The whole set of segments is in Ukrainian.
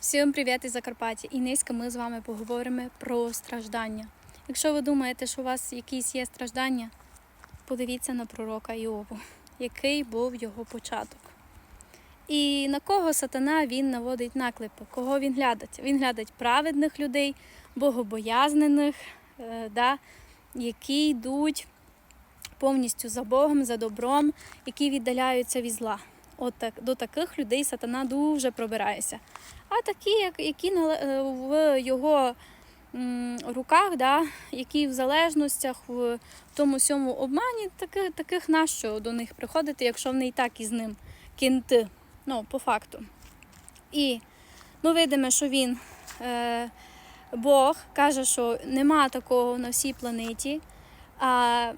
Всім привіт із Закарпаття! І низько ми з вами поговоримо про страждання. Якщо ви думаєте, що у вас якісь є страждання, подивіться на пророка Іову, який був його початок. І на кого сатана він наводить наклепи, кого він глядить? Він глядить праведних людей, богобоязнених, е, да, які йдуть повністю за Богом, за добром, які віддаляються від зла. От так, до таких людей сатана дуже пробирається. А такі, які е, в його руках, да, які в залежностях, в тому сьому обмані, таки, таких нащо до них приходити, якщо вони і так із ним кінти. Ну, по факту. І ми видимо, що він, е, Бог, каже, що нема такого на всій планеті. А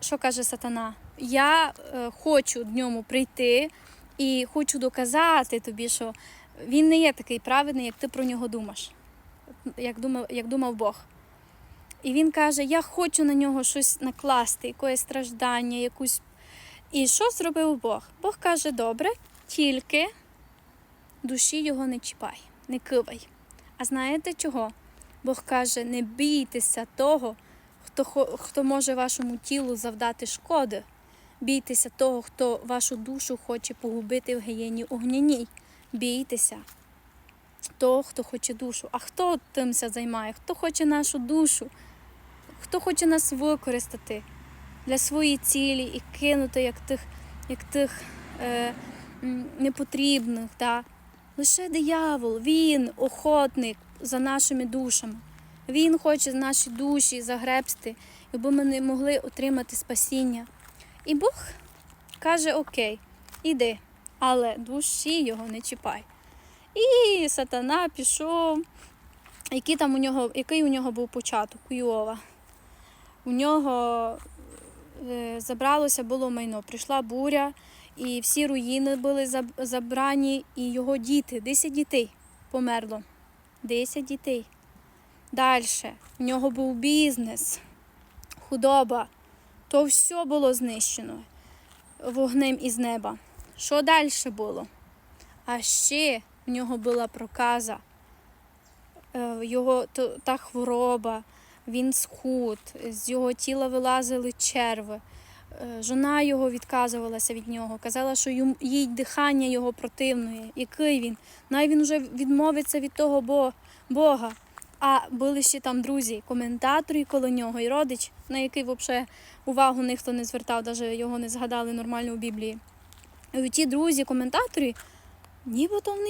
що каже сатана? Я е, хочу в ньому прийти і хочу доказати тобі, що він не є такий праведний, як ти про нього думаєш, як думав, як думав Бог. І він каже: Я хочу на нього щось накласти, якесь страждання, якусь. І що зробив Бог? Бог каже: добре, тільки душі його не чіпай, не кивай. А знаєте чого? Бог каже: не бійтеся того, хто, хто може вашому тілу завдати шкоди. Бійтеся того, хто вашу душу хоче погубити в гієні огняній. Бійтеся того, хто хоче душу. А хто тимся займає? Хто хоче нашу душу? Хто хоче нас використати для своєї цілі і кинути як тих, як тих е, непотрібних. Да? Лише диявол, він охотник за нашими душами. Він хоче наші душі загребсти, аби ми не могли отримати спасіння. І Бог каже: Окей, іди, але душі його не чіпай. І сатана пішов. Який там у нього, який у нього був початок у Йова? У нього е, забралося було майно. Прийшла буря, і всі руїни були забрані, і його діти, 10 дітей померло. 10 дітей. Далі. У нього був бізнес, худоба. То все було знищено вогнем із неба. Що далі було? А ще в нього була проказа, Е, його та хвороба, він схуд, з його тіла вилазили черви. Е, Жона його відказувалася від нього, казала, що їй дихання його противне. Який він? Най він вже відмовиться від того Бога. А були ще там друзі, коментатори коло нього і родич, на який взагалі увагу ніхто не звертав, навіть його не згадали нормально у Біблії. І ті друзі, коментатори, нібито в них